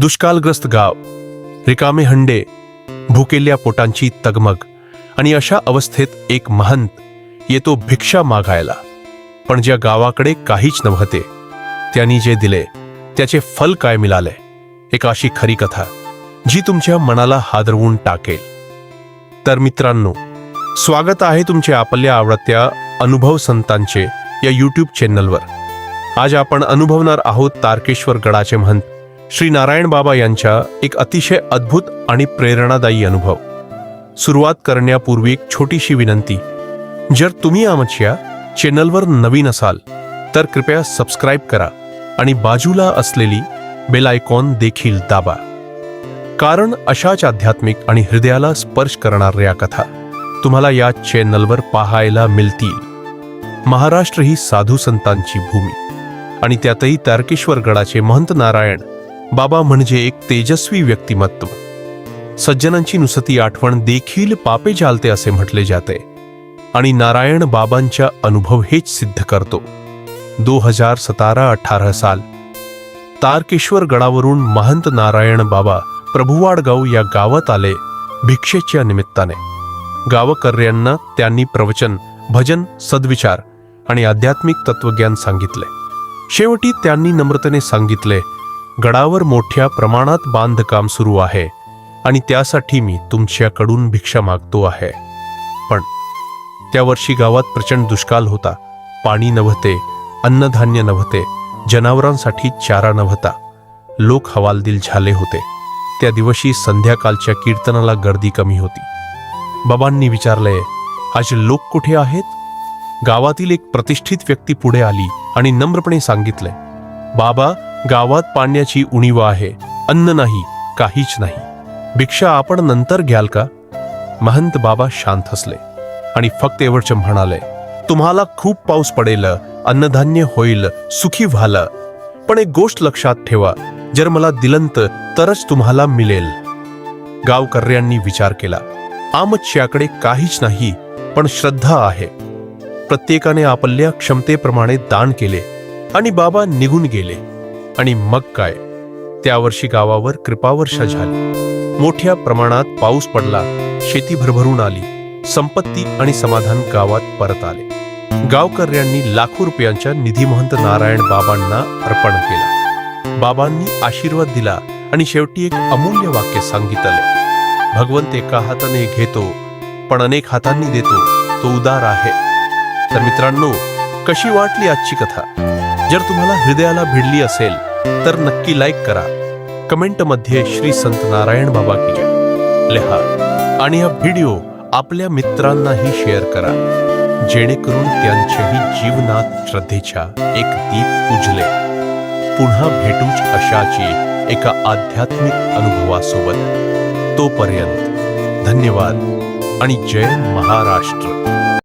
दुष्काळग्रस्त गाव रिकामे हंडे भुकेल्या पोटांची तगमग आणि अशा अवस्थेत एक महंत येतो भिक्षा मागायला. पण ज्या गावाकडे काहीच नव्हते त्यांनी जे दिले त्याचे फल काय मिळाले? एक अशी खरी कथा जी तुमच्या मनाला हादरवून टाकेल. तर मित्रांनो स्वागत आहे तुमच्या आपल्या आवडत्या अनुभव संतांचे या यूट्यूब चॅनलवर आज आपण अनुभवणार आहोत तारकेश्वर गडाचे महंत श्री नारायण बाबा यांच्या एक अतिशय अद्भुत आणि प्रेरणादायी अनुभव. सुरुवात करण्यापूर्वी एक छोटीशी विनंती. जर तुम्ही आमच्या चॅनलवर नवीन असाल तर कृपया सबस्क्राईब करा आणि बाजूला असलेली बेल आयकॉन देखील दाबा. कारण अशाच आध्यात्मिक आणि हृदयाला स्पर्श करणाऱ्या कथा तुम्हाला या चॅनलवर पाहायला मिळतील. महाराष्ट्र ही साधू संतांची भूमी आणि त्यातही तारकेश्वर गडाचे महंत नारायण बाबा म्हणजे एक तेजस्वी व्यक्तिमत्व. सज्जनांची नुसती आठवण देखील पापे चालते असे म्हटले जाते. आणि नारायण बाबांचा अनुभव हेच सिद्ध करतो. दो हजार सतारा अठरा साल. तारकेश्वर गडावरून महंत नारायण बाबा प्रभुवाडगाव या गावात आले भिक्षेच्या निमित्ताने. गावकर्यांना त्यांनी प्रवचन भजन सद्विचार आणि आध्यात्मिक तत्वज्ञान सांगितले. शेवटी त्यांनी नम्रतेने सांगितले गडावर मोठ्या प्रमाणात बांधकाम सुरू आहे आणि त्यासाठी मी तुमच्याकडून भिक्षा मागतो आहे. पण त्या वर्षी गावात प्रचंड दुष्काळ होता. पाणी नव्हते अन्नधान्य नव्हते जनावरांसाठी चारा नव्हता. लोक हवालदिल झाले होते. त्या दिवशी संध्याकाळच्या कीर्तनाला गर्दी कमी होती. बाबांनी विचारले आज लोक कुठे आहेत? गावातील एक प्रतिष्ठित व्यक्ती पुढे आली आणि नम्रपणे सांगितले बाबा गावात पाण्याची उणीव आहे अन्न नाही काहीच नाही. भिक्षा आपण नंतर घ्याल का? महंत बाबा शांत हसले आणि फक्त एवढच म्हणाले तुम्हाला खूप पाऊस पडेल अन्नधान्य होईल सुखी व्हालं. पण एक गोष्ट लक्षात ठेवा जर मला दिलंत तरच तुम्हाला मिळेल. गावकर्यांनी विचार केला आमच्याकडे काहीच नाही पण श्रद्धा आहे. प्रत्येकाने आपल्या क्षमतेप्रमाणे दान केले आणि बाबा निघून गेले. आणि मग काय? त्या वर्षी गावावर कृपावर्षा झाली. मोठ्या प्रमाणात पाऊस पडला शेती भरभरून आली संपत्ती आणि समाधान गावात परत आले. गावकर्यांनी लाखो रुपयांच्या निधी महंत नारायण बाबांना अर्पण केला. बाबांनी आशीर्वाद दिला आणि शेवटी एक अमूल्य वाक्य सांगितले. भगवंत एका हाताने घेतो पण अनेक हातांनी देतो तो उदार आहे. तर मित्रांनो कशी वाटली आजची कथा? जर तुम्हाला हृदयाला भिडली असेल तर नक्की लाईक करा. कमेंटमध्ये श्री संत नारायण बाबा की जय. लिहा आणि हा व्हिडिओ आपल्या मित्रांनाही शेअर करा. जेणेकरून त्यांच्याही जीवनात श्रद्धेच्या एक दीप उजले. पुन्हा भेटूच अशाची एका आध्यात्मिक अनुभवासोबत. तोपर्यंत धन्यवाद आणि जय महाराष्ट्र.